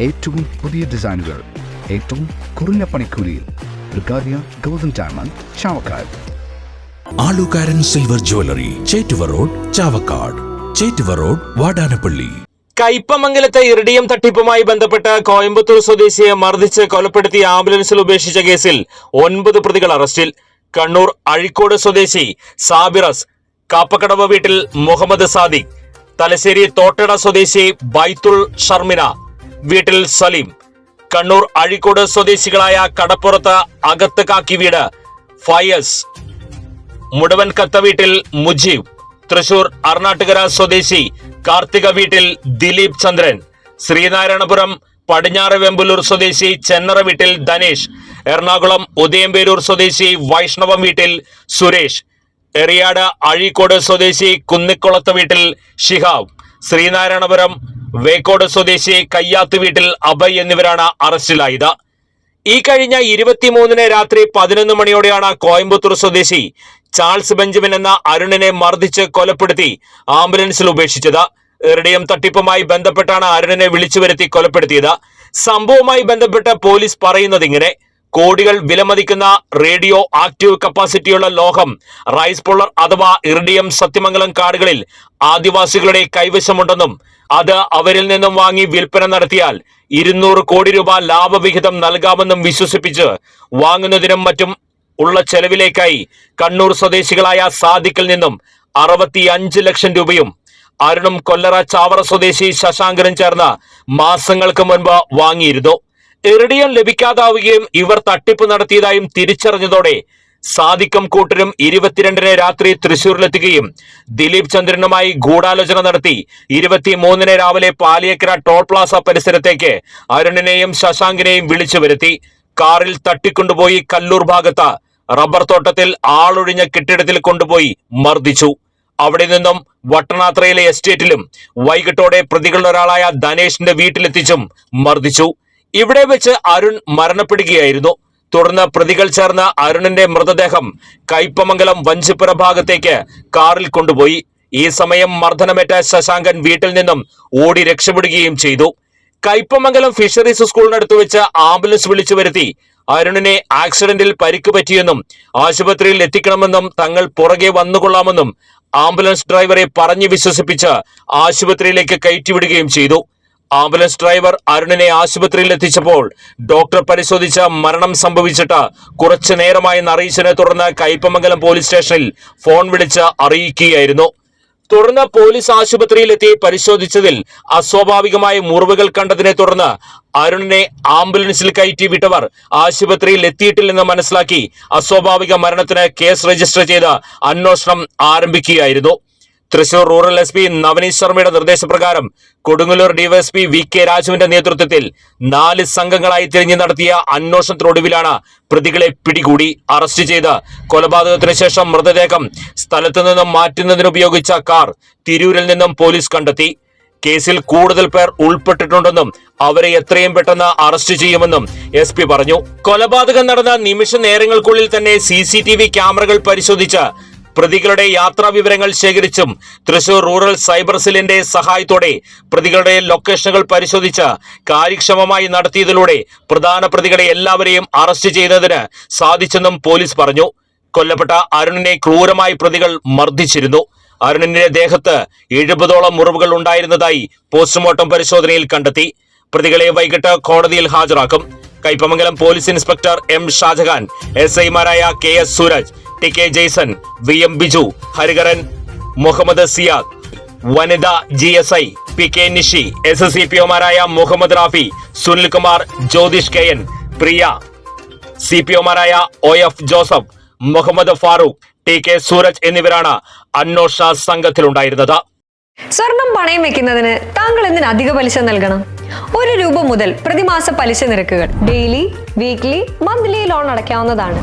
ഏറ്റവും പുതിയ ഡിസൈനുകൾ ഏറ്റവും കുറഞ്ഞ പണിക്കൂലിയിൽ golden diamond Chavakkad. Alukaran silver jewellery Chettuva road Chavakkad. Chettuva road Vadanappally. കയ്പമംഗലത്തെ iridium തട്ടിപ്പുമായി ബന്ധപ്പെട്ട് കോയമ്പത്തൂർ സ്വദേശിയെ മർദ്ദിച്ച് കൊലപ്പെടുത്തി ആംബുലൻസിൽ ഉപേക്ഷിച്ച കേസിൽ ഒൻപത് പ്രതികൾ അറസ്റ്റിൽ. കണ്ണൂർ അഴിക്കോട് സ്വദേശി സാബിറസ് കാപ്പക്കടവ് വീട്ടിൽ മുഹമ്മദ് സാദിഖ് തലശ്ശേരി തോട്ടട സ്വദേശി ബൈത്തുൾ ഷർമിന വീട്ടിൽ സലീം. കണ്ണൂർ അഴിക്കോട് സ്വദേശികളായ കടപ്പുറത്ത് അകത്ത് കാക്കി വീട് ഫയസ്. മുടവൻ കത്ത വീട്ടിൽ മുജീബ്. തൃശൂർ അർണാട്ടുകര സ്വദേശി കാർത്തിക വീട്ടിൽ ദിലീപ് ചന്ദ്രൻ. ശ്രീനാരായണപുരം പടിഞ്ഞാറ് വെമ്പലൂർ സ്വദേശി ചെന്നറ വീട്ടിൽ ധനേഷ്. എറണാകുളം ഉദയംപേരൂർ സ്വദേശി വൈഷ്ണവം വീട്ടിൽ സുരേഷ്. എറിയാട് അഴീക്കോട് സ്വദേശി കുന്നിക്കുളത്ത് വീട്ടിൽ ഷിഹാബ്. ശ്രീനാരായണപുരം വേക്കോട് സ്വദേശി കയ്യാത്ത് വീട്ടിൽ അഭയ് എന്നിവരാണ് അറസ്റ്റിലായത്. ഈ കഴിഞ്ഞ ഇരുപത്തിമൂന്നിന് രാത്രി പതിനൊന്ന് മണിയോടെയാണ് കോയമ്പത്തൂർ സ്വദേശി ചാൾസ് ബെഞ്ചമിൻ എന്ന അരുണിനെ മർദ്ദിച്ച് കൊലപ്പെടുത്തി ആംബുലൻസിൽ ഉപേക്ഷിച്ചത്. ഇറിഡിയം തട്ടിപ്പുമായി ബന്ധപ്പെട്ടാണ് അരുണിനെ വിളിച്ചു വരുത്തി കൊലപ്പെടുത്തിയത്. സംഭവവുമായി ബന്ധപ്പെട്ട് പോലീസ് പറയുന്നത് ഇങ്ങനെ. കോടികൾ വിലമതിക്കുന്ന റേഡിയോ ആക്റ്റീവ് കപ്പാസിറ്റിയുള്ള ലോഹം റൈസ് പോളർ അഥവാ ഇറിഡിയം സത്യമംഗലം കാടുകളിൽ ആദിവാസികളുടെ കൈവശമുണ്ടെന്നും അത് അവരിൽ നിന്നും വാങ്ങി വിൽപ്പന നടത്തിയാൽ ഇരുന്നൂറ് കോടി രൂപ ലാഭവിഹിതം നൽകാമെന്നും വിശ്വസിപ്പിച്ച് വാങ്ങുന്നതിനും മറ്റും ഉള്ള ചെലവിലേക്കായി കണ്ണൂർ സ്വദേശികളായ സാദിക്കിൽ നിന്നും അറുപത്തി അഞ്ച് ലക്ഷം രൂപയും അരുണും കൊല്ലറ ചാവറ സ്വദേശി ശശാങ്കനും ചേർന്ന് മാസങ്ങൾക്ക് മുൻപ് വാങ്ങിയിരുന്നു. ഇറിഡിയം ലഭിക്കാതാവുകയും ഇവർ തട്ടിപ്പ് നടത്തിയതായും തിരിച്ചറിഞ്ഞതോടെ സാദിക്കം കൂട്ടരും ഇരുപത്തിരണ്ടിന് രാത്രി തൃശൂരിലെത്തുകയും ദിലീപ് ചന്ദ്രനുമായി ഗൂഢാലോചന നടത്തി ഇരുപത്തിമൂന്നിന് രാവിലെ പാലിയക്കര ടോൾ പ്ലാസ പരിസരത്തേക്ക് അരുണിനെയും ശശാങ്കിനെയും വിളിച്ചു വരുത്തി കാറിൽ തട്ടിക്കൊണ്ടുപോയി കല്ലൂർ ഭാഗത്ത് റബ്ബർ തോട്ടത്തിൽ ആളൊഴിഞ്ഞ കെട്ടിടത്തിൽ കൊണ്ടുപോയി മർദ്ദിച്ചു. അവിടെ നിന്നും വട്ടനാത്രയിലെ എസ്റ്റേറ്റിലും വൈകിട്ടോടെ പ്രതികളിലൊരാളായ ധനേഷിന്റെ വീട്ടിലെത്തിച്ചും മർദ്ദിച്ചു. ഇവിടെ വെച്ച് അരുൺ മരണപ്പെടുകയായിരുന്നു. തുടർന്ന് പ്രതികൾ ചേർന്ന അരുണിന്റെ മൃതദേഹം കയ്പമംഗലം വഞ്ചിപ്പുര ഭാഗത്തേക്ക് കാറിൽ കൊണ്ടുപോയി. ഈ സമയം മർദ്ദനമേറ്റ ശശാങ്കൻ വീട്ടിൽ നിന്നും ഓടി രക്ഷപ്പെടുകയും ചെയ്തു. കയ്പമംഗലം ഫിഷറീസ് സ്കൂളിനടുത്ത് വെച്ച് ആംബുലൻസ് വിളിച്ചു വരുത്തി. അരുണിനെ ആക്സിഡന്റിൽ പരിക്ക് പറ്റിയെന്നും ആശുപത്രിയിൽ എത്തിക്കണമെന്നും തങ്ങൾ പുറകെ വന്നുകൊള്ളാമെന്നും ആംബുലൻസ് ഡ്രൈവറെ പറഞ്ഞു വിശ്വസിപ്പിച്ച് ആശുപത്രിയിലേക്ക് കയറ്റിവിടുകയും ചെയ്തു. ആംബുലൻസ് ഡ്രൈവർ അരുണിനെ ആശുപത്രിയിൽ എത്തിച്ചപ്പോൾ ഡോക്ടർ പരിശോധിച്ച മരണം സംഭവിച്ചിട്ട് കുറച്ചു നേരമായി അറിയിച്ചതിനെ തുടർന്ന് കയ്പമംഗലം പോലീസ് സ്റ്റേഷനിൽ ഫോൺ വിളിച്ച് അറിയിക്കുകയായിരുന്നു. തുടർന്ന് പോലീസ് ആശുപത്രിയിലെത്തി പരിശോധിച്ചതിൽ അസ്വാഭാവികമായ മുറിവുകൾ കണ്ടതിനെ തുടർന്ന് അരുണിനെ ആംബുലൻസിൽ കയറ്റി വിട്ടവർ ആശുപത്രിയിൽ എത്തിയിട്ടില്ലെന്ന് മനസ്സിലാക്കി അസ്വാഭാവിക മരണത്തിന് കേസ് രജിസ്റ്റർ ചെയ്ത് അന്വേഷണം ആരംഭിക്കുകയായിരുന്നു. Thrissur rural S P Navaneeth ശർമ്മയുടെ നിർദ്ദേശപ്രകാരം കൊടുങ്ങല്ലൂർ ഡിവൈഎസ്പി വി കെ രാജുവിന്റെ നേതൃത്വത്തിൽ നാല് സംഘങ്ങളായി തിരിഞ്ഞു നടത്തിയ അന്വേഷണത്തിനൊടുവിലാണ് പ്രതികളെ പിടികൂടി അറസ്റ്റ് ചെയ്ത്. കൊലപാതകത്തിന് ശേഷം മൃതദേഹം സ്ഥലത്തു നിന്നും മാറ്റുന്നതിനുപയോഗിച്ച കാർ തിരൂരിൽ നിന്നും പോലീസ് കണ്ടെത്തി. കേസിൽ കൂടുതൽ പേർ ഉൾപ്പെട്ടിട്ടുണ്ടെന്നും അവരെ എത്രയും പെട്ടെന്ന് അറസ്റ്റ് ചെയ്യുമെന്നും എസ് പി പറഞ്ഞു. കൊലപാതകം നടന്ന നിമിഷ നേരങ്ങൾക്കുള്ളിൽ തന്നെ സി ക്യാമറകൾ പരിശോധിച്ച് പ്രതികളുടെ യാത്രാ വിവരങ്ങൾ ശേഖരിച്ചും തൃശൂർ റൂറൽ സൈബർ സെല്ലിന്റെ സഹായത്തോടെ പ്രതികളുടെ ലൊക്കേഷനുകൾ പരിശോധിച്ച് കാര്യക്ഷമമായി നടത്തിയതിലൂടെ പ്രധാന പ്രതികളെ എല്ലാവരെയും അറസ്റ്റ് ചെയ്യുന്നതിന് സാധിച്ചെന്നും പോലീസ് പറഞ്ഞു. കൊല്ലപ്പെട്ട അരുണിനെ ക്രൂരമായി പ്രതികൾ മർദ്ദിച്ചിരുന്നു. അരുണിന്റെ ദേഹത്ത് എഴുപതോളം മുറിവുകൾ ഉണ്ടായിരുന്നതായി പോസ്റ്റ്മോർട്ടം പരിശോധനയിൽ കണ്ടെത്തി. പ്രതികളെ വൈകിട്ട് കോടതിയിൽ ഹാജരാക്കും. Kaipamangalam police inspector M Shajahan S ഐമാരായ K S Sooraj T K Jaison V M Biju Harikaran Muhammed Siyad Vanitha G S I P K Nishi S S P ഒമാരായ Muhammed Rafi Sunilkumar Jyothish K N Priya C P ഒമാരായ O F Joseph Muhammed Farooq T K Sooraj എന്നിവരാണ് അന്വേഷണ സംഘത്തിലുണ്ടായിരുന്നത്. സ്വർണം പണയം വെക്കുന്നതിന് താങ്കൾ എന്തിന് അധിക പലിശ നൽകണം? ഒരു രൂപ മുതൽ പ്രതിമാസ പലിശ നിരക്കുകൾ ഡെയിലി വീക്ക്ലി മന്ത്ലി ലോൺ അടയ്ക്കാവുന്നതാണ്.